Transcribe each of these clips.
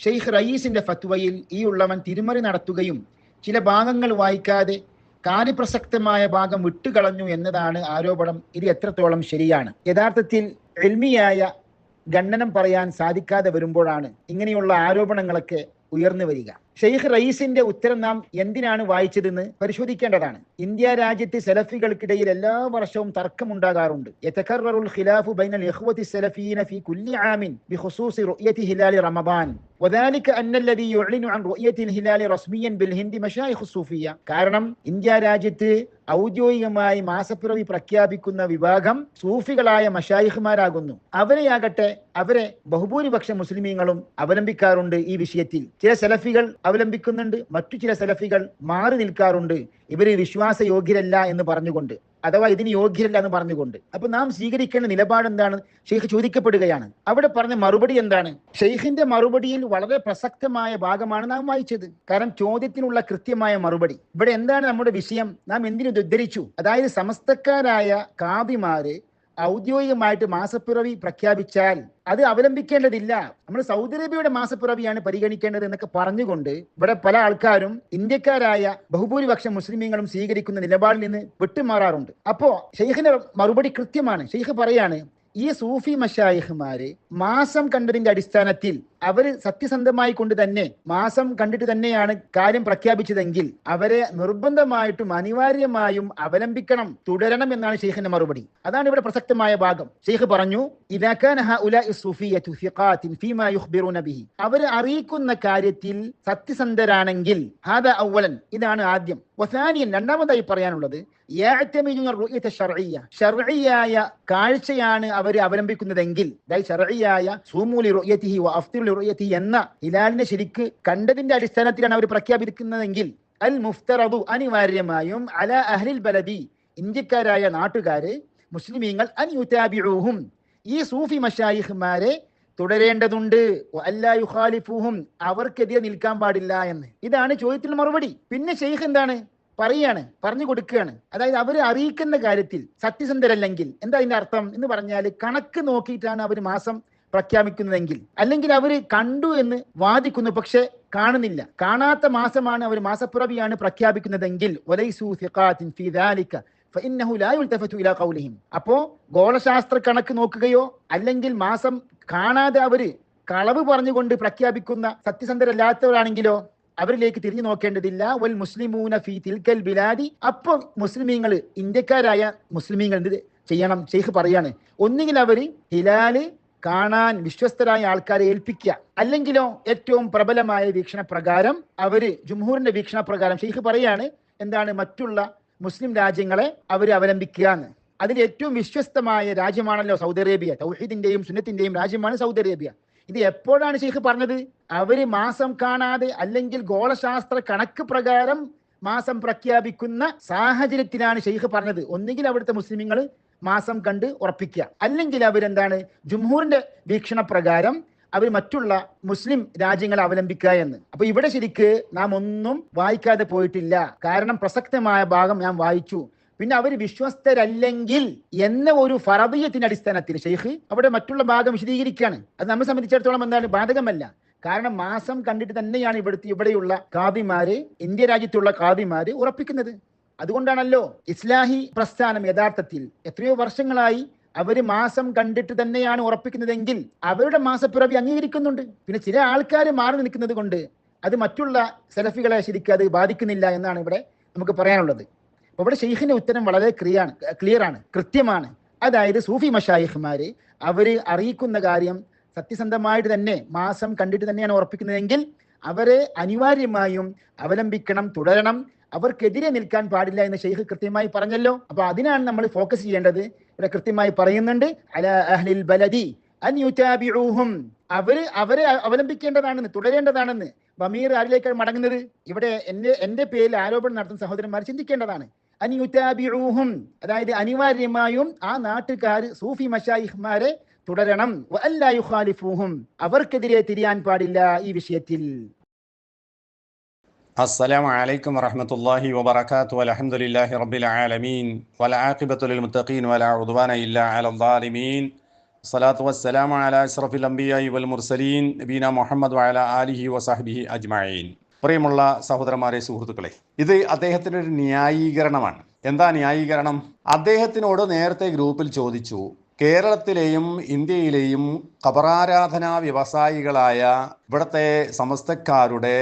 ഷെയ്ഖ് റയീസിന്റെ ഫത്വയിൽ ഈ ഉള്ളവൻ തിരുമറി നടത്തുകയും ചില ഭാഗങ്ങൾ വായിക്കാതെ കാര്യപ്രസക്തമായ ഭാഗം വിട്ടുകളഞ്ഞു എന്നതാണ് ആരോപണം. ഇത് എത്രത്തോളം ശരിയാണ്? യഥാർത്ഥത്തിൽ എൽമിയായ ഖണ്ഡനം പറയാൻ സാധിക്കാതെ വരുമ്പോഴാണ് ഇങ്ങനെയുള്ള ആരോപണങ്ങളൊക്കെ ഉയർന്നു വരിക. ഷെയ്ഖ് റയീസിന്റെ ഉത്തരം നാം എന്തിനാണ് വായിച്ചതെന്ന് പരിശോധിക്കേണ്ടതാണ് ഇന്ത്യ രാജ്യത്തെ സെലഫികൾക്കിടയിൽ എല്ലാ വർഷവും തർക്കമുണ്ടാകാറുണ്ട് യതകററുൽ ഖിലാഫു ബൈനൽ ഇഖ്വതി സലഫീന ഫീ കുല്ലി ആമിൻ ബിഖുസൂസി റുഅയതി ഹിലാലി റമദാൻ وذلك أن الذي يعلن عن رؤية الهلال رسميا بالهند مشايخ الصوفية കാരണം ഇന്ത്യ രാജ്യത്ത് ഔദ്യോഗികമായി മാസപ്പിറവി പ്രഖ്യാപിക്കുന്ന വിഭാഗം സൂഫികളായ മഷായിഖുമാരാകുന്നു അവരെയാകട്ടെ അവരെ ബഹുഭൂരിപക്ഷം മുസ്ലിമീങ്ങളും അവലംബിക്കാറുണ്ട് ഈ വിഷയത്തിൽ ചില സെലഫികൾ അവലംബിക്കുന്നുണ്ട്. മറ്റു ചില സെലഫികൾ മാറി നിൽക്കാറുണ്ട്. ഇവർ വിശ്വാസയോഗ്യരല്ല എന്ന് പറഞ്ഞുകൊണ്ട്. അഥവാ ഇതിന് യോഗ്യരല്ല എന്ന് പറഞ്ഞുകൊണ്ട്. അപ്പൊ നാം സ്വീകരിക്കേണ്ട നിലപാട് എന്താണ്? ഷെയ്ഖ് ചോദിക്കപ്പെടുകയാണ്. അവിടെ പറഞ്ഞ മറുപടി എന്താണ്? ഷെയ്ഖിന്റെ മറുപടിയിൽ വളരെ പ്രസക്തമായ ഭാഗമാണ് നാം വായിച്ചത്. കാരണം ചോദ്യത്തിനുള്ള കൃത്യമായ മറുപടി. ഇവിടെ എന്താണ് നമ്മുടെ വിഷയം? നാം എന്തിനു ഉദ്ധരിച്ചു? അതായത് സമസ്തക്കാരായ കാതിമാര് ഔദ്യോഗികമായിട്ട് മാസപ്പിറവി പ്രഖ്യാപിച്ചാൽ അത് അവലംബിക്കേണ്ടതില്ല. നമ്മൾ സൗദി അറേബ്യയുടെ മാസപ്പിറവിയാണ് പരിഗണിക്കേണ്ടത് എന്നൊക്കെ പറഞ്ഞുകൊണ്ട് ഇവിടെ പല ആൾക്കാരും ഇന്ത്യക്കാരായ ബഹുഭൂരിപക്ഷം മുസ്ലിമീങ്ങളും സ്വീകരിക്കുന്ന നിലപാടിൽ നിന്ന് വിട്ടുമാറാറുണ്ട്. അപ്പോ ഷെയ്ഖിന്റെ മറുപടി കൃത്യമാണ്. ഷെയ്ഖ് പറയാണ് ഈ സൂഫി മഷായിഹ്മാര് മാസം കണ്ടതിന്റെ അടിസ്ഥാനത്തിൽ അവർ സത്യസന്ധമായി കൊണ്ട് തന്നെ മാസം കണ്ടിട്ട് തന്നെയാണ് കാര്യം പ്രഖ്യാപിച്ചതെങ്കിൽ അവരെ നിർബന്ധമായിട്ടും അനിവാര്യമായും അവലംബിക്കണം തുടരണം എന്നാണ് ഷെയ്ഖിന്റെ മറുപടി. അതാണ് ഇവിടെ പ്രസക്തമായ ഭാഗം. ഷെയ്ഖ് പറഞ്ഞു അവർ അറിയിക്കുന്ന കാര്യത്തിൽ സത്യസന്ധരാണെങ്കിൽ ഇതാണ് ആദ്യം. വസാനിയൻ രണ്ടാമതായി പറയാനുള്ളത് ഷർഈയായ കാഴ്ചയാണ് അവർ അവലംബിക്കുന്നതെങ്കിൽ റുയത്തി എന്ന ഹിലാലിനെ ശരിക്ക് കണ്ടതിന്റെ അടിസ്ഥാനത്തിലാണ് അവർ പ്രഖ്യാപിക്കുന്നതെങ്കിൽ അൽ മുഫ്തറബു അനിവാര്യമായും അല അഹ്ലിൽ ബലദി ഇന്ത്യക്കാരായ നാട്ടുകാര് മുസ്ലിമീങ്ങൾ അൻയുതാബിഊഹും ഈ സൂഫി മഷായിഹ്മാരെ തുടരേണ്ടതുണ്ട്. അല്ലായുഖാലിഫുഹും അവർക്കെതിരെ നിൽക്കാൻ പാടില്ല എന്ന്. ഇതാണ് ചോദ്യത്തിന് മറുപടി. പിന്നെ ഷെയ്ഖ് എന്താണ്? പറയാണ് പറഞ്ഞു കൊടുക്കുകയാണ്. അതായത് അവർ അറിയിക്കുന്ന കാര്യത്തിൽ സത്യസന്ധരല്ലെങ്കിൽ എന്താ അതിന്റെ അർത്ഥം എന്ന് പറഞ്ഞാൽ കണക്ക് നോക്കിയിട്ടാണ് അവർ മാസം പ്രഖ്യാപിക്കുന്നതെങ്കിൽ. അല്ലെങ്കിൽ അവർ കണ്ടു എന്ന് വാദിക്കുന്നു പക്ഷെ കാണുന്നില്ല. കാണാത്ത മാസമാണ് അവർ മാസപ്പിറവിയാണ് പ്രഖ്യാപിക്കുന്നതെങ്കിൽ. അപ്പോ ഗോളശാസ്ത്ര കണക്ക് നോക്കുകയോ അല്ലെങ്കിൽ മാസം കാണാതെ അവർ കളവ് പറഞ്ഞുകൊണ്ട് പ്രഖ്യാപിക്കുന്ന സത്യസന്ധരല്ലാത്തവരാണെങ്കിലോ അവരിലേക്ക് തിരിഞ്ഞു നോക്കേണ്ടതില്ല. വൽ മുസ്ലിമൂന ഫി തിൽക്കൽ ബിലാദി. അപ്പോൾ മുസ്ലിമീങ്ങൾ ഇന്ത്യക്കാരായ മുസ്ലിമീങ്ങൾ ചെയ്യണം ഷെയ്ഖ് പറയാണ്. ഒന്നുകിൽ അവർ ഹിലാൽ കാണാൻ വിശ്വസ്തരായ ആൾക്കാരെ ഏൽപ്പിക്കുക. അല്ലെങ്കിലോ ഏറ്റവും പ്രബലമായ വീക്ഷണ പ്രകാരം അവർ ജുംഹൂറിന്റെ വീക്ഷണ പ്രകാരം ഷെയ്ഖ് പറയാണ് എന്താണ് മറ്റുള്ള മുസ്ലിം രാജ്യങ്ങളെ അവർ അവലംബിക്കുക എന്ന് അതിൽ ഏറ്റവും വിശ്വസ്തമായ രാജ്യമാണല്ലോ സൗദി അറേബ്യ. തൗഹീദിന്റെയും സുന്നത്തിന്റെയും രാജ്യമാണ് സൗദി അറേബ്യ. ഇത് എപ്പോഴാണ് ഷെയ്ഖ് പറഞ്ഞത്? അവർ മാസം കാണാതെ അല്ലെങ്കിൽ ഗോളശാസ്ത്ര കണക്ക് പ്രകാരം മാസം പ്രഖ്യാപിക്കുന്ന സാഹചര്യത്തിലാണ് ഷെയ്ഖ് പറഞ്ഞത്. ഒന്നുകിൽ അവിടുത്തെ മുസ്ലിങ്ങൾ മാസം കണ്ട് ഉറപ്പിക്കുക. അല്ലെങ്കിൽ അവരെന്താണ്? ജുംഹൂറിന്റെ വീക്ഷണ പ്രകാരം അവർ മറ്റുള്ള മുസ്ലിം രാജ്യങ്ങളെ അവലംബിക്കുക എന്ന്. അപ്പൊ ഇവിടെ ശരിക്ക് നാം ഒന്നും വായിക്കാതെ പോയിട്ടില്ല. കാരണം പ്രസക്തമായ ഭാഗം ഞാൻ വായിച്ചു. പിന്നെ അവർ വിശ്വസ്തരല്ലെങ്കിൽ എന്ന ഒരു ഫറബിയത്തിന്റെ അടിസ്ഥാനത്തിൽ ഷെയ്ഖ് അവിടെ മറ്റുള്ള ഭാഗം വിശദീകരിക്കുകയാണ്. അത് നമ്മെ സംബന്ധിച്ചിടത്തോളം എന്താണ്? ബാധകമല്ല. കാരണം മാസം കണ്ടിട്ട് തന്നെയാണ് ഇവിടുത്തെ ഇവിടെയുള്ള കാവിമാര് ഇന്ത്യ രാജ്യത്തുള്ള കാവിമാര് ഉറപ്പിക്കുന്നത്. അതുകൊണ്ടാണല്ലോ ഇസ്ലാഹി പ്രസ്ഥാനം യഥാർത്ഥത്തിൽ എത്രയോ വർഷങ്ങളായി അവർ മാസം കണ്ടിട്ട് തന്നെയാണ് ഉറപ്പിക്കുന്നതെങ്കിൽ അവരുടെ മാസപ്പിറവി അംഗീകരിക്കുന്നുണ്ട്. പിന്നെ ചില ആൾക്കാർ മാറി നിൽക്കുന്നത് കൊണ്ട് അത് മറ്റുള്ള സെലഫികളെ ശരിക്കും അത് ബാധിക്കുന്നില്ല എന്നാണ് ഇവിടെ നമുക്ക് പറയാനുള്ളത്. അപ്പൊ ഇവിടെ ഷെയ്ഖിന്റെ ഉത്തരം വളരെ ക്ലിയാണ് ആണ് കൃത്യമാണ്. അതായത് സൂഫി മഷായിഖ്മാര് അവർ അറിയിക്കുന്ന കാര്യം സത്യസന്ധമായിട്ട് തന്നെ മാസം കണ്ടിട്ട് തന്നെയാണ് ഉറപ്പിക്കുന്നതെങ്കിൽ അവരെ അനിവാര്യമായും അവലംബിക്കണം തുടരണം അവർക്കെതിരെ നിൽക്കാൻ പാടില്ല എന്ന് ഷെയ്ഖ് കൃത്യമായി പറഞ്ഞല്ലോ. അപ്പൊ അതിനാണ് നമ്മൾ ഫോക്കസ് ചെയ്യേണ്ടത്. ഇവിടെ കൃത്യമായി പറയുന്നുണ്ട് അല അഹ്ലിൽ ബലദി അൻ യുതാബിഊഹും. അവർ അവരെ അവലംബിക്കേണ്ടതാണെന്ന് തുടരേണ്ടതാണെന്ന്. ബമീർ ആരിലേക്കാണ് മടങ്ങുന്നത്? ഇവിടെ എന്റെ എന്റെ പേരിൽ ആരോപണം നടത്തുന്ന സഹോദരന്മാർ ചിന്തിക്കേണ്ടതാണ്. അൻ യുതാബിഊഹും അതായത് അനിവാര്യമായും ആ നാട്ടുകാർ സൂഫി മഷായിഹ്മാരെ തുടരണം. അല്ലാ യുഖാലിഫൂഹും അവർക്കെതിരെ തിരിയാൻ പാടില്ല ഈ വിഷയത്തിൽ. السلام عليكم ورحمة الله وبركاته والحمد لله رب العالمين والعاقبة للمتقين ولا عدوان إلا على الظالمين സ്വലാത്തു വസ്സലാം അല അഷ്റഫിൽ അംബിയായി വൽ മുർസലീൻ നബീന മുഹമ്മദ് വഅല ആലിഹി വസഹബിഹി അജ്മഈൻ പ്രിയമുള്ള സഹോദരന്മാരെ സുഹൃത്തുക്കളെ ഇത് അദ്ദേഹത്തിൻ്റെ ഒരു ന്യായീകരണമാണ് എന്താ ന്യായീകരണം അദ്ദേഹത്തിനോട് നേരത്തെ ഗ്രൂപ്പിൽ ചോദിച്ചു കേരളത്തിലെയും ഇന്ത്യയിലെയും ഖബറാരാധനാ വ്യവസായികളായ ഇവിടുത്തെ സമസ്തക്കാരുടെ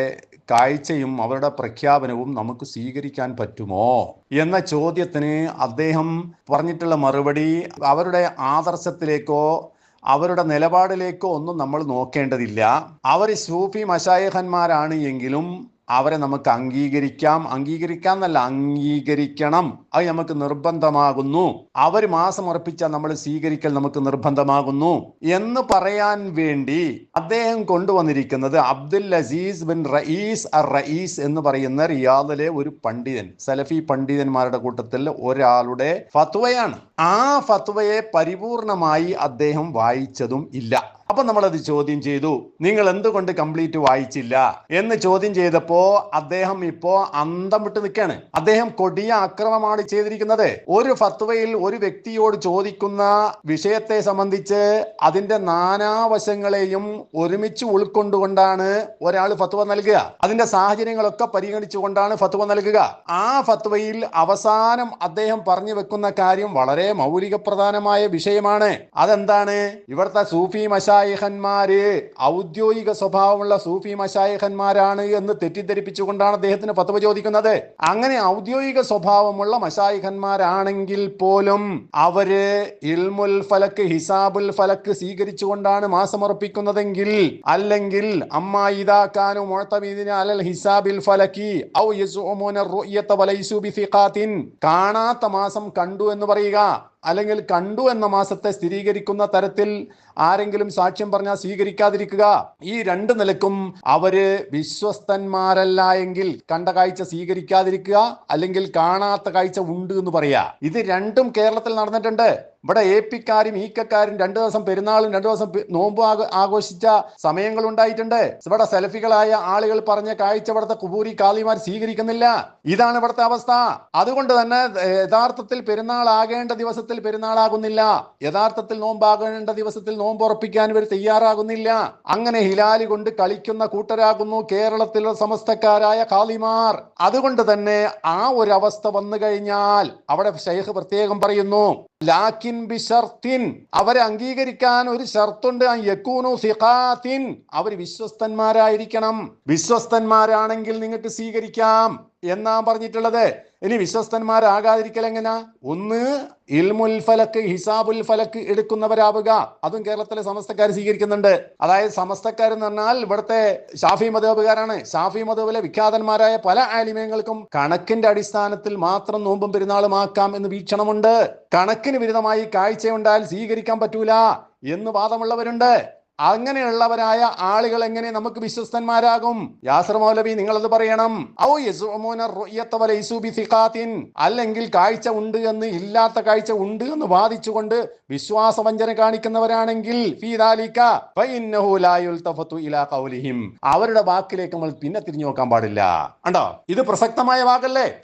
കാഴ്ചയും അവരുടെ പ്രഖ്യാപനവും നമുക്ക് സ്വീകരിക്കാൻ പറ്റുമോ? എന്ന ചോദ്യത്തിന് അദ്ദേഹം പറഞ്ഞിട്ടുള്ള മറുപടി അവരുടെ ആദർശത്തിലേക്കോ അവരുടെ നിലപാടിലേക്കോ ഒന്നും നമ്മൾ നോക്കേണ്ടതില്ല. അവർ സൂഫി മഷായഹന്മാരാണ് എങ്കിലും അവരെ നമുക്ക് അംഗീകരിക്കാം. അംഗീകരിക്കാം എന്നല്ല അംഗീകരിക്കണം. അത് നമുക്ക് നിർബന്ധമാകുന്നു. അവർ മാസം ഉറപ്പിച്ചാൽ നമ്മൾ സ്വീകരിക്കൽ നമുക്ക് നിർബന്ധമാകുന്നു. എന്ന് പറയാൻ വേണ്ടി അദ്ദേഹം കൊണ്ടുവന്നിരിക്കുന്നത് അബ്ദുൽ അസീസ് ബിൻ റയീസ് അർ റയീസ് എന്ന് പറയുന്ന റിയാദിലെ ഒരു പണ്ഡിതൻ സലഫി പണ്ഡിതന്മാരുടെ കൂട്ടത്തിൽ ഒരാളുടെ ഫത്വയാണ്. ആ ഫത്വയെ പരിപൂർണമായി അദ്ദേഹം വായിച്ചതും ഇല്ല. അപ്പൊ നമ്മളത് ചോദ്യം ചെയ്തു. നിങ്ങൾ എന്തുകൊണ്ട് കംപ്ലീറ്റ് വായിച്ചില്ല? എന്ന് ചോദ്യം ചെയ്തപ്പോ അദ്ദേഹം ഇപ്പോ അന്തം വിട്ട് നിൽക്കാണ് അദ്ദേഹം കൊടിയ അക്രമമാണ് ചെയ്തിരിക്കുന്നത്. ഒരു ഫത്വയിൽ ഒരു വ്യക്തിയോട് ചോദിക്കുന്ന വിഷയത്തെ സംബന്ധിച്ച് അതിന്റെ നാനാവശങ്ങളെയും ഒരുമിച്ച് ഉൾക്കൊണ്ടുകൊണ്ടാണ് ഒരാൾ ഫത്വ നൽകുക. അതിന്റെ സാഹചര്യങ്ങളൊക്കെ പരിഗണിച്ചുകൊണ്ടാണ് ഫത്വ നൽകുക. ആ ഫത്വയിൽ അവസാനം അദ്ദേഹം പറഞ്ഞു വെക്കുന്ന കാര്യം വളരെ മൗലികപ്രധാനമായ വിഷയമാണ്. അതെന്താണ്? ഇവിടുത്തെ സൂഫി മഷായഹന്മാര് ഔദ്യോഗിക സ്വഭാവമുള്ള സൂഫി മശായിഹന്മാരാണ് എന്ന് തെറ്റിദ്ധരിപ്പിച്ചുകൊണ്ടാണ് അദ്ദേഹത്തിന് ഫത്വ ചോദിക്കുന്നത്. അങ്ങനെ ഔദ്യോഗിക സ്വഭാവമുള്ള മഷായിഖന്മാരാണെങ്കിൽ പോലും അവർ ഇൽമുൽ ഫലക്ക് ഹിസാബുൽ ഫലക്ക് സ്വീകരിച്ചുകൊണ്ടാണ് മാസമർപ്പിക്കുന്നതെങ്കിൽ അല്ലെങ്കിൽ അമ്മ ഇതാക്കാനു അലൽ ഹിസാബിൽ ഫലക്കി ഔ കാണാത്ത മാസം കണ്ടു എന്ന് പറയുക. അല്ലെങ്കിൽ കണ്ടു എന്ന മാസത്തെ സ്ഥിരീകരിക്കുന്ന തരത്തിൽ ആരെങ്കിലും സാക്ഷ്യം പറഞ്ഞാൽ സ്വീകരിക്കാതിരിക്കുക. ഈ രണ്ട് നിലക്കും അവർ വിശ്വസ്തന്മാരല്ല എങ്കിൽ കണ്ട കാഴ്ച സ്വീകരിക്കാതിരിക്കുക അല്ലെങ്കിൽ കാണാത്ത കാഴ്ച ഉണ്ട് എന്ന് പറയാ ഇത് രണ്ടും കേരളത്തിൽ നടന്നിട്ടുണ്ട്. ഇവിടെ എ പിക്കാരും ഈക്കക്കാരും രണ്ടു ദിവസം പെരുന്നാളും രണ്ടു ദിവസം നോമ്പ് ആഘോഷിച്ച സമയങ്ങൾ ഉണ്ടായിട്ടുണ്ട്. ഇവിടെ സെൽഫികളായ ആളുകൾ പറഞ്ഞ കാഴ്ച ഇവിടുത്തെ കുബൂരി കാളിമാർ സ്വീകരിക്കുന്നില്ല. ഇതാണ് ഇവിടുത്തെ അവസ്ഥ. അതുകൊണ്ട് തന്നെ യഥാർത്ഥത്തിൽ പെരുന്നാൾ ആകേണ്ട ദിവസത്തിൽ പെരുന്നാളാകുന്നില്ല. യഥാർത്ഥത്തിൽ നോമ്പാകേണ്ട ദിവസത്തിൽ നോമ്പ് ഉറപ്പിക്കാൻ ഇവർ തയ്യാറാകുന്നില്ല. അങ്ങനെ ഹിലാലി കൊണ്ട് കളിക്കുന്ന കൂട്ടരാകുന്നു കേരളത്തിലെ സമസ്തക്കാരായ കാളിമാർ അതുകൊണ്ട് തന്നെ ആ ഒരു അവസ്ഥ വന്നു കഴിഞ്ഞാൽ അവിടെ ഷെയ്ഖ് പ്രത്യേകം പറയുന്നു ലാക്കിൻ ബിഷർത്തിൻ. അവരെ അംഗീകരിക്കാൻ ഒരു ഷർത്തുണ്ട്. യക്കൂനു സിഖാത്തിൻ. അവർ വിശ്വസ്തന്മാരായിരിക്കണം. വിശ്വസ്തന്മാരാണെങ്കിൽ നിങ്ങൾക്ക് സ്വീകരിക്കാം. എന്നാ പറഞ്ഞിട്ടുള്ളത്? ഇനി വിശ്വസ്തന്മാരാകാതിരിക്കൽ എങ്ങനാ ഒന്ന് ഇൽമുൽ ഫലക്ക് ഹിസാബുൽ ഫലക്ക് എടുക്കുന്നവരാവുക. അതും കേരളത്തിലെ സമസ്തക്കാർ സ്വീകരിക്കുന്നുണ്ട്. അതായത് സമസ്തക്കാർ എന്ന് പറഞ്ഞാൽ ഇവിടുത്തെ ഷാഫി മതോപകാരാണ്. ഷാഫി മതോബിലെ വിഖ്യാതന്മാരായ പല ആലിമ്യങ്ങൾക്കും കണക്കിന്റെ അടിസ്ഥാനത്തിൽ മാത്രം നോമ്പും പെരുന്നാളുമാക്കാം എന്ന് വീക്ഷണമുണ്ട്. കണക്കിന് വിരുദ്ധമായി കാഴ്ചയുണ്ടായാൽ സ്വീകരിക്കാൻ പറ്റൂല എന്ന് വാദമുള്ളവരുണ്ട്. അങ്ങനെയുള്ളവരായ ആളുകൾ എങ്ങനെ നമുക്ക് വിശ്വസ്തന്മാരാകും? യാസർ മൗലവി നിങ്ങളത് പറയണം. ഔ. അല്ലെങ്കിൽ കാഴ്ച ഉണ്ട് എന്ന് ഇല്ലാത്ത കാഴ്ച ഉണ്ട് എന്ന് വാദിച്ചുകൊണ്ട് വിശ്വാസവഞ്ചന കാണിക്കുന്നവരാണെങ്കിൽ. അവരുടെ വാക്കിലേക്ക് നമ്മൾ പിന്നെ തിരിഞ്ഞു നോക്കാൻ പാടില്ല. കണ്ടോ? ഇത് പ്രസക്തമായ വാക്കല്ലേ?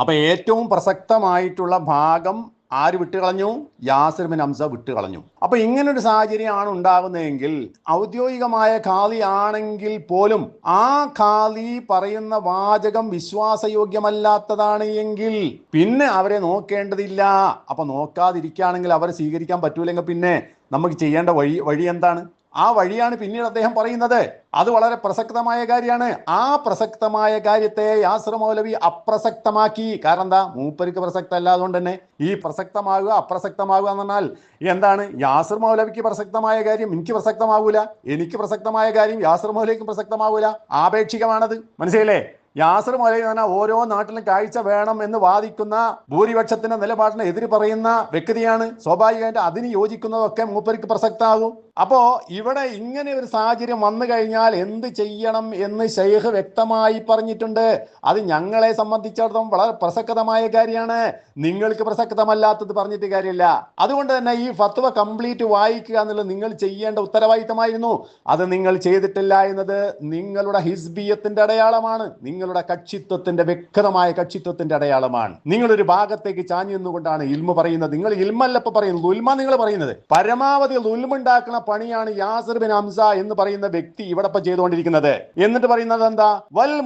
അപ്പൊ ഏറ്റവും പ്രസക്തമായിട്ടുള്ള ഭാഗം ആര് വിട്ടുകളഞ്ഞു? യാസിർ ബിൻ ഹംസ വിട്ടുകളഞ്ഞു. അപ്പൊ ഇങ്ങനൊരു സാഹചര്യമാണ് ഉണ്ടാകുന്നതെങ്കിൽ ഔദ്യോഗികമായ ഖാദി ആണെങ്കിൽ പോലും ആ ഖാദി പറയുന്ന വാചകം വിശ്വാസയോഗ്യമല്ലാത്തതാണ് എങ്കിൽ പിന്നെ അവരെ നോക്കേണ്ടതില്ല. അപ്പൊ നോക്കാതിരിക്കുകയാണെങ്കിൽ അവരെ സ്വീകരിക്കാൻ പറ്റൂലെങ്കിൽ പിന്നെ നമുക്ക് ചെയ്യേണ്ട വഴി വഴി എന്താണ്? ആ വഴിയാണ് പിന്നീട് അദ്ദേഹം പറയുന്നത്. അത് വളരെ പ്രസക്തമായ കാര്യമാണ്. ആ പ്രസക്തമായ കാര്യത്തെ യാസർ മൗലവി അപ്രസക്തമാക്കി. കാരണം എന്താ? മൂപ്പർക്ക് പ്രസക്ത അല്ലാതുകൊണ്ട് തന്നെ. ഈ പ്രസക്തമാകുക അപ്രസക്തമാകുക എന്ന് പറഞ്ഞാൽ എന്താണ്? യാസർ മൗലവിക്ക് പ്രസക്തമായ കാര്യം എനിക്ക് പ്രസക്തമാകൂല എനിക്ക് പ്രസക്തമായ കാര്യം യാസർ മൗലവിക്ക് പ്രസക്തമാകൂല ആപേക്ഷികമാണത്. മനസ്സിലല്ലേ യാസർ മലയാന ഓരോ നാട്ടിലും കാഴ്ച വേണം എന്ന് വാദിക്കുന്ന ഭൂരിപക്ഷത്തിന്റെ നിലപാടിനെ എതിര് പറയുന്ന വ്യക്തിയാണ്. സ്വാഭാവികമായിട്ട് അതിന് യോജിക്കുന്നതൊക്കെ മൂപ്പർക്ക് പ്രസക്താകും. അപ്പോ ഇവിടെ ഇങ്ങനെ ഒരു സാഹചര്യം വന്നു കഴിഞ്ഞാൽ എന്ത് ചെയ്യണം എന്ന് ഷെയ്ഖ് വ്യക്തമായി പറഞ്ഞിട്ടുണ്ട്. അത് ഞങ്ങളെ സംബന്ധിച്ചിടത്തോളം വളരെ പ്രസക്തമായ കാര്യമാണ്. നിങ്ങൾക്ക് പ്രസക്തമല്ലാത്തത് പറഞ്ഞിട്ട് കാര്യമില്ല. അതുകൊണ്ട് തന്നെ ഈ ഫത്വ കംപ്ലീറ്റ് വായിക്കുക എന്നുള്ളത് നിങ്ങൾ ചെയ്യേണ്ട ഉത്തരവാദിത്തമായിരുന്നു. അത് നിങ്ങൾ ചെയ്തിട്ടില്ല എന്നത് നിങ്ങളുടെ ഹിസ്ബിയത്തിന്റെ അടയാളമാണ്. നിങ്ങളുടെ കക്ഷിത്വത്തിന്റെ വ്യക്തമായ കക്ഷിത്വത്തിന്റെ അടയാളമാണ്. നിങ്ങളൊരു ഭാഗത്തേക്ക് ചാഞ്ഞു നിന്നുകൊണ്ടാണ് ഇൽമ പറയുന്നത്. നിങ്ങൾ ഇൽമല്ല ഇപ്പൊ പറയുന്നത്. ഉൽമ നിങ്ങൾ പറയുന്നത്. പരമാവധി ഉൽമുണ്ടാക്കുന്ന പണിയാണ് യാസിർ ബിൻ ഹംസ എന്ന് പറയുന്ന വ്യക്തി ഇവിടെ ചെയ്തുകൊണ്ടിരിക്കുന്നത്. എന്നിട്ട് പറയുന്നത് എന്താ? വൽ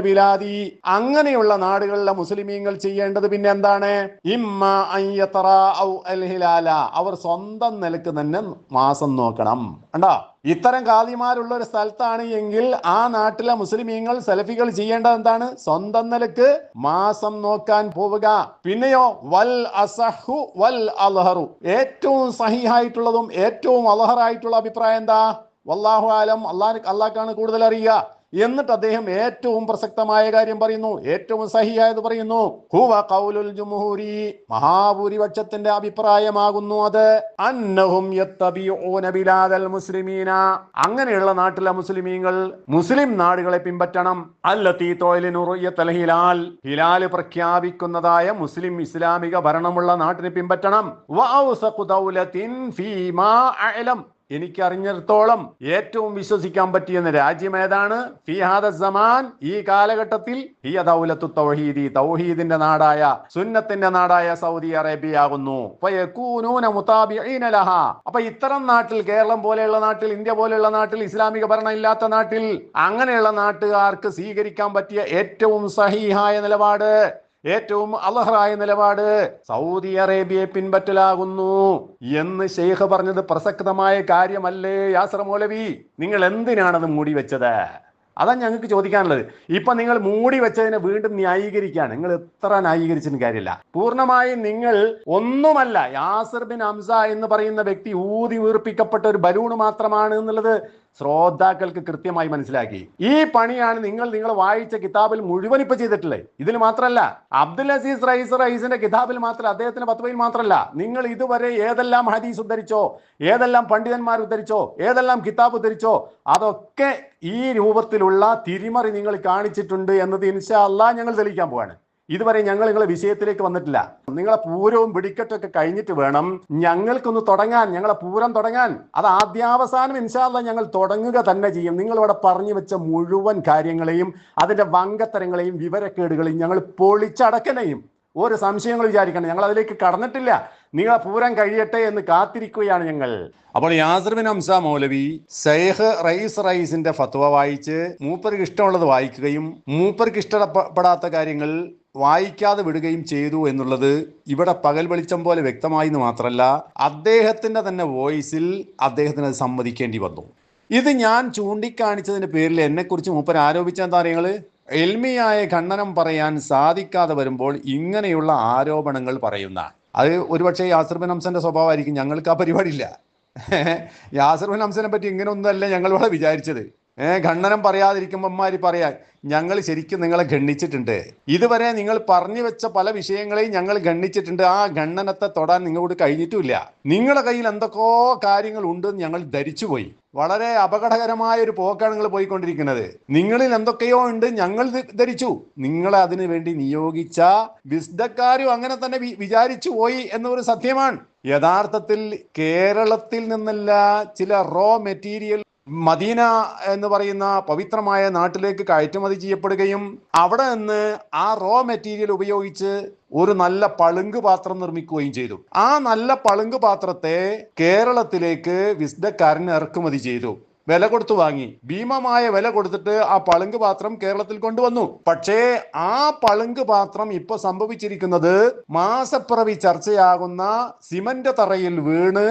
ബിലാദി. അങ്ങനെയുള്ള നാടുകളിലെ മുസ്ലിമീങ്ങൾ ചെയ്യേണ്ടത് പിന്നെ എന്താണ്? ഇമ്മ അവർ സ്വന്തം നിലയ്ക്ക് തന്നെ മാസം നോക്കണം. കണ്ടോ? ഇത്തരം കാദിമാരുള്ള ഒരു സ്ഥലത്താണ് എങ്കിൽ ആ നാട്ടിലെ മുസ്ലിമീങ്ങൾ സെലഫികൾ ചെയ്യേണ്ടത് എന്താണ്? സ്വന്തം നിലയ്ക്ക് മാസം നോക്കാൻ പോവുക. പിന്നെയോ വൽ അസഹു വൽ അൽഹറു ഏറ്റവും സഹിഹായിട്ടുള്ളതും ഏറ്റവും അലഹറായിട്ടുള്ള അഭിപ്രായം എന്താ? വല്ലാഹു ആലം. അള്ളാഹ് അള്ളാഹ്ക്കാണ് കൂടുതൽ അറിയുക. എന്നിട്ട് അദ്ദേഹം ഏറ്റവും പ്രസക്തമായ കാര്യം പറയുന്നു. ഏറ്റവും സഹിയായത് പറയുന്നു ഹുവ കൗലുൽ ജുമുഹൂരി മഹാഭൂരിപക്ഷത്തിന്റെ അഭിപ്രായമാകുന്നു അത്. അന്നഹും ബിലാദൽ മുസ്ലിമീന. അങ്ങനെയുള്ള നാട്ടിലെ മുസ്ലിമീങ്ങൾ മുസ്ലിം നാടുകളെ പിൻപറ്റണം. അല്ലത്തി തീ ഹിലാൽ. ഹിലാൽ പ്രഖ്യാപിക്കുന്നതായ മുസ്ലിം ഇസ്ലാമിക ഭരണമുള്ള നാട്ടിനെ പിൻപറ്റണം. എനിക്കറിഞ്ഞിടത്തോളം ഏറ്റവും വിശ്വസിക്കാൻ പറ്റിയെന്ന രാജ്യം ഏതാണ്? ഫിഹാദ സമാൻ. ഈ കാലഘട്ടത്തിൽ ഹിയ ദൗലത്തു തൗഹീദി. തൗഹീദിന്റെ നാടായ സുന്നത്തിന്റെ നാടായ സൗദി അറേബ്യ ആകുന്നു അപ്പൊ ഇത്തരം നാട്ടിൽ കേരളം പോലെയുള്ള നാട്ടിൽ ഇന്ത്യ പോലെയുള്ള നാട്ടിൽ ഇസ്ലാമിക ഭരണം ഇല്ലാത്ത നാട്ടിൽ അങ്ങനെയുള്ള നാട്ടുകാർക്ക് സ്വീകരിക്കാൻ പറ്റിയ ഏറ്റവും സഹീഹായ നിലപാട് ഏറ്റവും അലഹറായ നിലപാട് സൗദി അറേബ്യയെ പിൻപറ്റലാകുന്നു എന്ന് ഷെയ്ഖ് പറഞ്ഞത് പ്രസക്തമായ കാര്യമല്ലേ യാസർ മൗലവി? നിങ്ങൾ എന്തിനാണത് മൂടി വെച്ചത്? അതാ ഞങ്ങൾക്ക് ചോദിക്കാനുള്ളത്. ഇപ്പൊ നിങ്ങൾ മൂടി വെച്ചതിനെ വീണ്ടും ന്യായീകരിക്കുകയാണ്. നിങ്ങൾ എത്ര ന്യായീകരിച്ചിട്ടും കാര്യമില്ല. പൂർണമായും നിങ്ങൾ ഒന്നുമല്ല യാസിർ ബിൻ ഹംസ എന്ന് പറയുന്ന വ്യക്തി ഊതി വീർപ്പിക്കപ്പെട്ട ഒരു ബലൂണ് മാത്രമാണ് എന്നുള്ളത് ശ്രോതാക്കൾക്ക് കൃത്യമായി മനസ്സിലാക്കി. ഈ പണിയാണ് നിങ്ങൾ നിങ്ങൾ വായിച്ച കിതാബിൽ മുഴുവൻ ഇപ്പൊ ചെയ്തിട്ടുള്ളത്. ഇതിൽ മാത്രമല്ല അബ്ദുൽ അസീസ് റൈസ് റൈസിന്റെ കിതാബിൽ മാത്രമല്ല അദ്ദേഹത്തിന്റെ പത്വയിൽ മാത്രമല്ല നിങ്ങൾ ഇതുവരെ ഏതെല്ലാം ഹദീസ് ഉദ്ധരിച്ചോ ഏതെല്ലാം പണ്ഡിതന്മാർ ഉദ്ധരിച്ചോ ഏതെല്ലാം കിതാബ് ഉദ്ധരിച്ചോ അതൊക്കെ ഈ രൂപത്തിലുള്ള തിരിമറി നിങ്ങൾ കാണിച്ചിട്ടുണ്ട് എന്നത് ഇൻഷാ അല്ലാ ഞങ്ങൾ തെളിയിക്കാൻ പോവാണ്. ഇതുവരെ ഞങ്ങൾ നിങ്ങളെ വിഷയത്തിലേക്ക് വന്നിട്ടില്ല. നിങ്ങളെ പൂരവും വെടിക്കെട്ടൊക്കെ കഴിഞ്ഞിട്ട് വേണം ഞങ്ങൾക്കൊന്ന് തുടങ്ങാൻ ഞങ്ങളെ പൂരം തുടങ്ങാൻ. അത് ആദ്യാവസാനം ഇൻഷാല്ല ഞങ്ങൾ തുടങ്ങുക തന്നെ ചെയ്യും. നിങ്ങളിവിടെ പറഞ്ഞു വെച്ച മുഴുവൻ കാര്യങ്ങളെയും അതിന്റെ വങ്കത്തരങ്ങളെയും വിവരക്കേടുകളെയും ഞങ്ങൾ പൊളിച്ചടക്കനെയും. ഒരു സംശയങ്ങൾ വിചാരിക്കണം ഞങ്ങൾ അതിലേക്ക് കടന്നിട്ടില്ല. നിങ്ങളെ പൂരം കഴിയട്ടെ എന്ന് കാത്തിരിക്കുകയാണ് ഞങ്ങൾ. അപ്പോൾ യാസിർ ബിൻ ഹംസ മൗലവി സൈഹ് റൈസ് റൈസിന്റെ ഫത്വ വായിച്ച് മൂപ്പർക്ക് ഇഷ്ടമുള്ളത് വായിക്കുകയും മൂപ്പർക്ക് ഇഷ്ടപ്പെടാത്ത കാര്യങ്ങൾ വായിക്കാതെ വിടുകയും ചെയ്തു എന്നുള്ളത് ഇവിടെ പകൽ വെളിച്ചം പോലെ വ്യക്തമായി എന്ന് മാത്രമല്ല അദ്ദേഹത്തിന്റെ തന്നെ വോയിസിൽ അദ്ദേഹത്തിന് അത് സമ്മതിക്കേണ്ടി വന്നു. ഇത് ഞാൻ ചൂണ്ടിക്കാണിച്ചതിന്റെ പേരിൽ എന്നെക്കുറിച്ച് മൂപ്പർ ആരോപിച്ച എന്താ നിങ്ങൾ എൽമിയായ ഖണ്ഡനം പറയാൻ സാധിക്കാതെ വരുമ്പോൾ ഇങ്ങനെയുള്ള ആരോപണങ്ങൾ പറയുന്ന. അത് ഒരുപക്ഷെ യാസിർ ബിൻ ഹംസന്റെ സ്വഭാവമായിരിക്കും ഞങ്ങൾക്ക് ആ പരിപാടിയില്ല. യാസിർ ബിൻ ഹംസനെ പറ്റി ഇങ്ങനെ ഒന്നല്ല ഞങ്ങൾ ഇവിടെ വിചാരിച്ചത്. ഏഹ് ഖണ്ഡനം പറയാതിരിക്കുമ്പന്മാര് പറയാൻ ഞങ്ങൾ ശരിക്കും നിങ്ങളെ ഖണ്ഡിച്ചിട്ടുണ്ട്. ഇതുവരെ നിങ്ങൾ പറഞ്ഞു വെച്ച പല വിഷയങ്ങളെയും ഞങ്ങൾ ഖണ്ഡിച്ചിട്ടുണ്ട്. ആ ഖണ്ഡനത്തെ തൊടാൻ നിങ്ങളോട് കഴിഞ്ഞിട്ടുമില്ല. നിങ്ങളുടെ കയ്യിൽ എന്തൊക്കെയോ കാര്യങ്ങൾ ഉണ്ടെന്ന് ഞങ്ങൾ ധരിച്ചുപോയി. വളരെ അപകടകരമായ ഒരു പോക്കാണ് നിങ്ങൾ പോയിക്കൊണ്ടിരിക്കുന്നത്. നിങ്ങളിൽ എന്തൊക്കെയോ ഉണ്ട് ഞങ്ങൾ ധരിച്ചു. നിങ്ങളെ അതിനു വേണ്ടി നിയോഗിച്ച വിസ്ഡക്കാരും അങ്ങനെ തന്നെ വിചാരിച്ചു പോയി എന്നൊരു സത്യമാണ്. യഥാർത്ഥത്തിൽ കേരളത്തിൽ നിന്നല്ല ചില റോ മെറ്റീരിയൽ മദീന എന്ന് പറയുന്ന പവിത്രമായ നാട്ടിലേക്ക് കയറ്റുമതി ചെയ്യപ്പെടുകയും അവിടെ നിന്ന് ആ റോ മെറ്റീരിയൽ ഉപയോഗിച്ച് ഒരു നല്ല പളുങ്ക് പാത്രം നിർമ്മിക്കുകയും ചെയ്തു. ആ നല്ല പളുങ്ക് പാത്രത്തെ കേരളത്തിലേക്ക് വിസ്ഡക്കാരൻ ഇറക്കുമതി ചെയ്തു. വില കൊടുത്തു വാങ്ങി. ഭീമമായ വില കൊടുത്തിട്ട് ആ പളുങ്ക് പാത്രം കേരളത്തിൽ കൊണ്ടുവന്നു. പക്ഷേ ആ പളുങ്ക് പാത്രം ഇപ്പൊ സംഭവിച്ചിരിക്കുന്നത് മാസപ്പിറവി ചർച്ചയാകുന്ന സിമന്റ് തറയിൽ വീണ്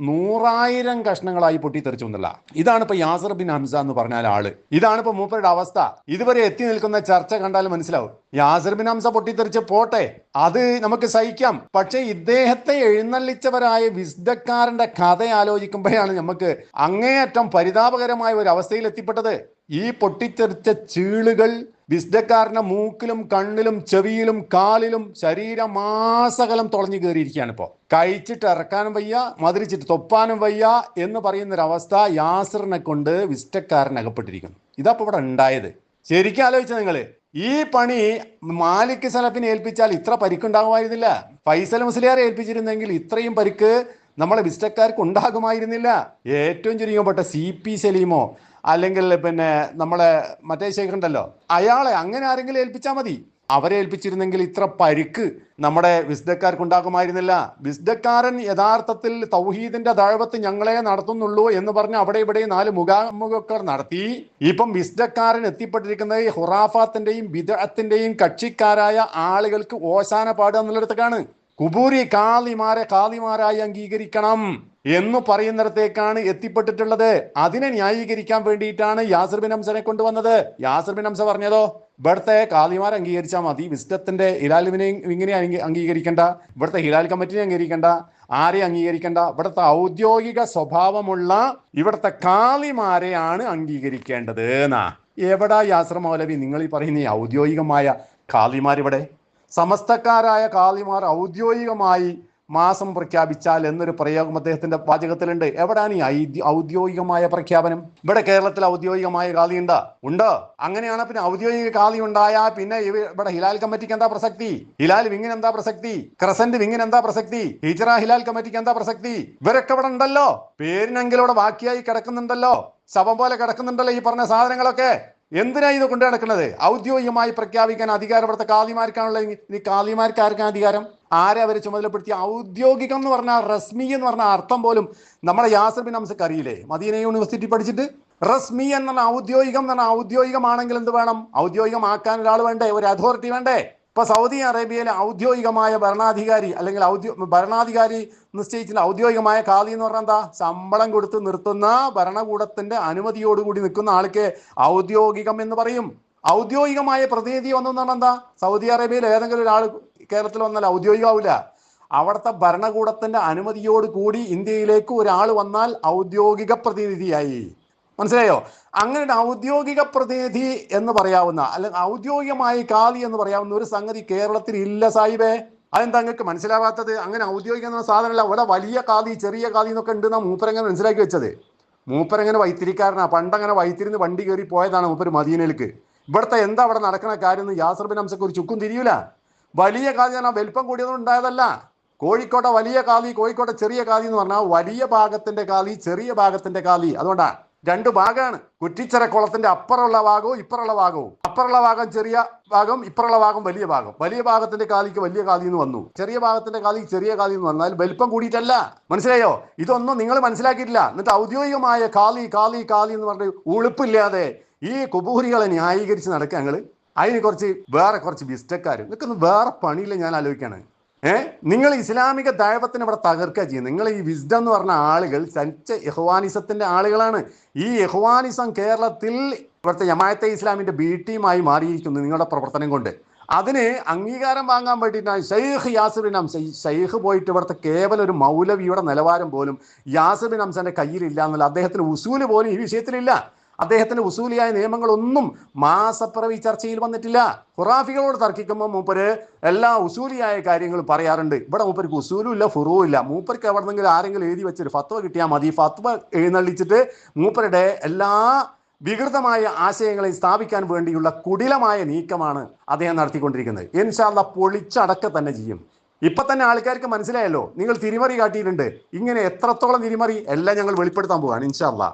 നൂറായിരം കഷ്ണങ്ങളായി പൊട്ടിത്തെറിച്ചു എന്നല്ല. ഇതാണ് ഇപ്പൊ യാസർ ബിൻ ഹംസ എന്ന് പറഞ്ഞാൽ ആൾ. ഇതാണ് ഇപ്പൊ മൂപ്പരുടെ അവസ്ഥ. ഇതുവരെ എത്തി നിൽക്കുന്ന ചർച്ച കണ്ടാൽ മനസ്സിലാവും. യാസർ ബിൻ ഹംസ പൊട്ടിത്തെറിച്ച് പോട്ടെ അത് നമുക്ക് സഹിക്കാം. പക്ഷെ ഇദ്ദേഹത്തെ എഴുന്നള്ളിച്ചവരായ വിസ്ഡക്കാരന്റെ കഥ ആലോചിക്കുമ്പോഴാണ് നമുക്ക് അങ്ങേയറ്റം പരിതാപകരമായ ഒരു അവസ്ഥയിൽ എത്തിപ്പെട്ടത്. ഈ പൊട്ടിത്തെറിച്ച ചീളുകൾ വിസ്ഡക്കാരന്റെ മൂക്കിലും കണ്ണിലും ചെവിയിലും കാലിലും ശരീരം ശരീരമാസകലം തുളഞ്ഞു കയറിയിരിക്കുകയാണ് ഇപ്പോൾ കഴിച്ചിട്ട് ഇറക്കാനും വയ്യ മതിരിച്ചിട്ട് തൊപ്പാനും വയ്യ എന്ന് പറയുന്നൊരവസ്ഥ യാസറിനെ കൊണ്ട് വിസ്റ്റക്കാരനകപ്പെട്ടിരിക്കുന്നു അകപ്പെട്ടിരിക്കുന്നു. ഇതാ ഇപ്പൊ ഇവിടെ ഉണ്ടായത്. ശരിക്കും ആലോചിച്ച നിങ്ങൾ ഈ പണി മാലിക് സലഫിനെ ഏൽപ്പിച്ചാൽ ഇത്ര പരിക്കുണ്ടാകുമായിരുന്നില്ല. ഫൈസൽ മുസ്ലിയാരെ ഏൽപ്പിച്ചിരുന്നെങ്കിൽ ഇത്രയും പരിക്ക് നമ്മളെ വിസ്റ്റക്കാർക്ക് ഉണ്ടാകുമായിരുന്നില്ല. ഏറ്റവും ചുരുങ്ങപ്പെട്ട സി പി സലീമോ അല്ലെങ്കിൽ പിന്നെ നമ്മളെ മറ്റേ ശേഖർ ഉണ്ടല്ലോ അയാളെ അങ്ങനെ ആരെങ്കിലും ഏൽപ്പിച്ചാൽ മതി. അവരെ ഏൽപ്പിച്ചിരുന്നെങ്കിൽ ഇത്ര പരിക്ക് നമ്മുടെ വിസ്ഡക്കാർക്ക് ഉണ്ടാക്കുമായിരുന്നില്ല വിസ്ഡക്കാരൻ യഥാർത്ഥത്തിൽ തൗഹീദിന്റെ ദഴവത്ത് ഞങ്ങളെ നടത്തുന്നുള്ളൂ എന്ന് പറഞ്ഞ് അവിടെ ഇവിടെ നാല് മുഖാമുഖക്കാർ നടത്തി. ഇപ്പം വിസ്ഡക്കാരൻ എത്തിപ്പെട്ടിരിക്കുന്നത് ഈ ഹുറാഫാത്തിന്റെയും ബിദഅത്തിന്റെയും കക്ഷിക്കാരായ ആളുകൾക്ക് ഓശാന പാടുക എന്നുള്ളിടത്തേക്കാണ് കുബൂരി കാളിമാരെ കാളിമാരായി അംഗീകരിക്കണം. എന്ന് പറയുന്നിടത്തേക്കാണ് എത്തിപ്പെട്ടിട്ടുള്ളത്. അതിനെ ന്യായീകരിക്കാൻ വേണ്ടിയിട്ടാണ് യാസിർ ബിൻ ഹംസനെ കൊണ്ടുവന്നത്. യാസിർ ബിൻ ഹംസ പറഞ്ഞതോ? ഇവിടുത്തെ കാളിമാർ അംഗീകരിച്ചാൽ മതി. വിസ്റ്റത്തിന്റെ ഹിലാലിനെ ഇങ്ങനെ അംഗീകരിക്കേണ്ട. ഇവിടുത്തെ ഹിലാൽ കമ്മിറ്റിനെ അംഗീകരിക്കേണ്ട. ആരെ അംഗീകരിക്കേണ്ട? ഇവിടുത്തെ ഔദ്യോഗിക സ്വഭാവമുള്ള ഇവിടുത്തെ കാളിമാരെയാണ് അംഗീകരിക്കേണ്ടത് എന്നാ. എവിടാ യാസർ മൗലവി? നിങ്ങൾ ഈ പറയുന്ന ഔദ്യോഗികമായ കാളിമാർ ഇവിടെ സമസ്തക്കാരായ കാളിമാർ ഔദ്യോഗികമായി മാസം പ്രഖ്യാപിച്ചാൽ എന്നൊരു പ്രയോഗം അദ്ദേഹത്തിന്റെ വാചകത്തിലുണ്ട്. എവിടാണ് ഈ ഔദ്യോഗികമായ പ്രഖ്യാപനം? ഇവിടെ കേരളത്തിൽ ഔദ്യോഗികമായ കാലി ഉണ്ടോ? ഉണ്ടോ അങ്ങനെയാണ് പിന്നെ ഔദ്യോഗിക കാലി ഉണ്ടായാൽ പിന്നെ ഇവിടെ ഹിലാൽ കമ്മിറ്റിക്ക് എന്താ പ്രസക്തി? ഹിലാൽ വിങ്ങിന് എന്താ പ്രസക്തി? ക്രസന്റ് വിങ്ങിന് എന്താ പ്രസക്തി? ഹിജറ ഹിലാൽ കമ്മിറ്റിക്ക് എന്താ പ്രസക്തി? ഇവരൊക്കെ ഇവിടെ ഉണ്ടല്ലോ. പേരിനെങ്കിലും ഇവിടെ ബാക്കിയായി കിടക്കുന്നുണ്ടല്ലോ. ശവം പോലെ കിടക്കുന്നുണ്ടല്ലോ ഈ പറഞ്ഞ സാധനങ്ങളൊക്കെ. എന്തിനാ ഇത് കൊണ്ടു നടക്കുന്നത് ഔദ്യോഗികമായി പ്രഖ്യാപിക്കാൻ അധികാരം ഇവിടുത്തെ കാളിമാർക്കാണുള്ള ഈ കാളിമാർക്ക് ആർക്കാണ് അധികാരം? ആരെ അവരെ ചുമതലപ്പെടുത്തി ഔദ്യോഗികം എന്ന് പറഞ്ഞാൽ റസ്മി എന്ന് പറഞ്ഞ അർത്ഥം പോലും നമ്മുടെ യാസർ ബിൻ ഹംസക്ക് അറിയില്ലേ? മദീന യൂണിവേഴ്സിറ്റി പഠിച്ചിട്ട് റസ്മി എന്ന് ഔദ്യോഗികം എന്ന് പറഞ്ഞാൽ ഔദ്യോഗികമാണെങ്കിൽ എന്ത് വേണം? ഔദ്യോഗികമാക്കാൻ ഒരാൾ വേണ്ടേ? ഒരു അതോറിറ്റി വേണ്ടേ? ഇപ്പൊ സൗദി അറേബ്യയിലെ ഔദ്യോഗികമായ ഭരണാധികാരി അല്ലെങ്കിൽ ഔദ്യോ ഭരണാധികാരി നിശ്ചയിച്ചിട്ട് ഔദ്യോഗികമായ കാതി എന്ന് പറഞ്ഞാൽ എന്താ? ശമ്പളം കൊടുത്ത് നിർത്തുന്ന ഭരണകൂടത്തിന്റെ അനുമതിയോടുകൂടി നിൽക്കുന്ന ആൾക്ക് ഔദ്യോഗികം എന്ന് പറയും. ഔദ്യോഗികമായ പ്രതിനിധി വന്നു പറഞ്ഞാൽ എന്താ? സൗദി അറേബ്യയിൽ ഏതെങ്കിലും ഒരാൾ കേരളത്തിൽ വന്നാൽ ഔദ്യോഗികമാവില്ല. അവിടുത്തെ ഭരണകൂടത്തിന്റെ അനുമതിയോട് കൂടി ഇന്ത്യയിലേക്ക് ഒരാൾ വന്നാൽ ഔദ്യോഗിക പ്രതിനിധിയായി. മനസ്സിലായോ? അങ്ങനെ ഒരു ഔദ്യോഗിക പ്രതിനിധി എന്ന് പറയാവുന്ന അല്ലെങ്കിൽ ഔദ്യോഗികമായി കാലി എന്ന് പറയാവുന്ന ഒരു സംഗതി കേരളത്തിൽ ഇല്ല സാഹിബേ. അതെന്താ നിങ്ങൾക്ക് മനസ്സിലാവാത്തത്? അങ്ങനെ ഔദ്യോഗിക എന്ന സാധനമല്ല. ഇവിടെ വലിയ കാതി ചെറിയ കാതി എന്നൊക്കെ ഉണ്ട് എന്നാ മൂപ്പരങ്ങനെ മനസ്സിലാക്കി വെച്ചത്? മൂപ്പരങ്ങനെ വൈത്തിരിക്കാരനാ? പണ്ടങ്ങനെ വൈത്തിരിന്ന് വണ്ടി കയറി പോയതാണ് മൂപ്പര് മദീനയിലേക്ക്. ഇവിടുത്തെ എന്താ അവിടെ നടക്കുന്ന കാര്യം എന്ന് യാസർ ബിൻ ഹംസക്ക് ഒരു ചുക്കും തിരിയൂല. വലിയ കാതി പറഞ്ഞാൽ വലിപ്പം കൂടിയതൊന്നും ഉണ്ടായതല്ല. കോഴിക്കോട്ടെ വലിയ കാതി കോഴിക്കോട്ടെ ചെറിയ കാതി എന്ന് പറഞ്ഞാൽ വലിയ ഭാഗത്തിന്റെ കാതി ചെറിയ ഭാഗത്തിന്റെ കാതി അതുകൊണ്ടാ രണ്ട് ഭാഗമാണ്. കുറ്റിച്ചര കുളത്തിന്റെ അപ്പുറമുള്ള ഭാഗവും ഇപ്പുറമുള്ള ഭാഗവും. അപ്പുറമുള്ള ഭാഗം ചെറിയ ഭാഗം ഇപ്പുറമുള്ള ഭാഗം വലിയ ഭാഗം. വലിയ ഭാഗത്തിന്റെ കാലിക്ക് വലിയ കാലി എന്ന് വന്നു. ചെറിയ ഭാഗത്തിന്റെ കാലിക്ക് ചെറിയ കാലി എന്ന് വന്നാൽ വലിപ്പം കൂടിയിട്ടല്ല. മനസ്സിലായോ? ഇതൊന്നും നിങ്ങൾ മനസ്സിലാക്കിയിട്ടില്ല. എന്നിട്ട് ഔദ്യോഗികമായ കാലി കാലി കാലി എന്ന് പറഞ്ഞ് ഉളുപ്പില്ലാതെ ഈ കുബൂരികളെ ന്യായീകരിച്ച് നടക്കുക ഞങ്ങൾ അതിന് കുറച്ച് വേറെ കുറച്ച് ബിസ്റ്റക്കാർ നിങ്ങൾക്കൊന്നും വേറെ പണിയില്ല ഞാൻ ആലോചിക്കുകയാണ് ഏഹ് നിങ്ങൾ ഇസ്ലാമിക ദൈവത്തിന് ഇവിടെ തകർക്കുക ചെയ്യുന്നത്. നിങ്ങൾ ഈ വിസ്ഡം എന്ന് പറഞ്ഞ ആളുകൾ സഞ്ച യഹ്വാനിസത്തിന്റെ ആളുകളാണ്. ഈ യഹ്വാനിസം കേരളത്തിൽ ഇവിടുത്തെ ജമായത്തെ ഇസ്ലാമിന്റെ ബി ടീമായി മാറിയിരിക്കുന്നു നിങ്ങളുടെ പ്രവർത്തനം കൊണ്ട്. അതിന് അംഗീകാരം വാങ്ങാൻ വേണ്ടിയിട്ടാണ് ഷെയ്ഖ് യാസിബിൻ ഹംസ്. ഷെയ്ഖ് പോയിട്ട് ഇവിടുത്തെ കേവലം ഒരു മൗലവിയുടെ നിലവാരം പോലും യാസിബിൻ ഹംസന്റെ കയ്യിലില്ല എന്നുള്ള അദ്ദേഹത്തിന് ഉസൂൽ പോലും ഈ വിഷയത്തിലില്ല. അദ്ദേഹത്തിന്റെ ഉസൂലിയായ നിയമങ്ങളൊന്നും മാസപ്പിറവി ചർച്ചയിൽ വന്നിട്ടില്ല. ഖുറാഫികളോട് തർക്കിക്കുമ്പോൾ മൂപ്പര് എല്ലാ ഉസൂലിയായ കാര്യങ്ങളും പറയാറുണ്ട്. ഇവിടെ മൂപ്പർക്ക് ഉസൂലും ഇല്ല ഫുറുവും ഇല്ല മൂപ്പർക്ക് എവിടെന്നെങ്കിലും ആരെങ്കിലും എഴുതി വെച്ചൊരു ഫത്വ കിട്ടിയാൽ മതി. ഫത്വ എഴുന്നള്ളിച്ചിട്ട് മൂപ്പരുടെ എല്ലാ വികൃതമായ ആശയങ്ങളെ സ്ഥാപിക്കാൻ വേണ്ടിയുള്ള കുടിലമായ നീക്കമാണ് അദ്ദേഹം നടത്തിക്കൊണ്ടിരിക്കുന്നത്. ഇൻഷാല്ല പൊളിച്ചടക്ക തന്നെ ചെയ്യും. ഇപ്പൊ തന്നെ ആൾക്കാർക്ക് മനസ്സിലായല്ലോ. നിങ്ങൾ തിരിമറി കാട്ടിയിട്ടുണ്ട്. ഇങ്ങനെ എത്രത്തോളം തിരിമറി? എല്ലാം ഞങ്ങൾ വെളിപ്പെടുത്താൻ പോവാണ് ഇൻഷാല്ല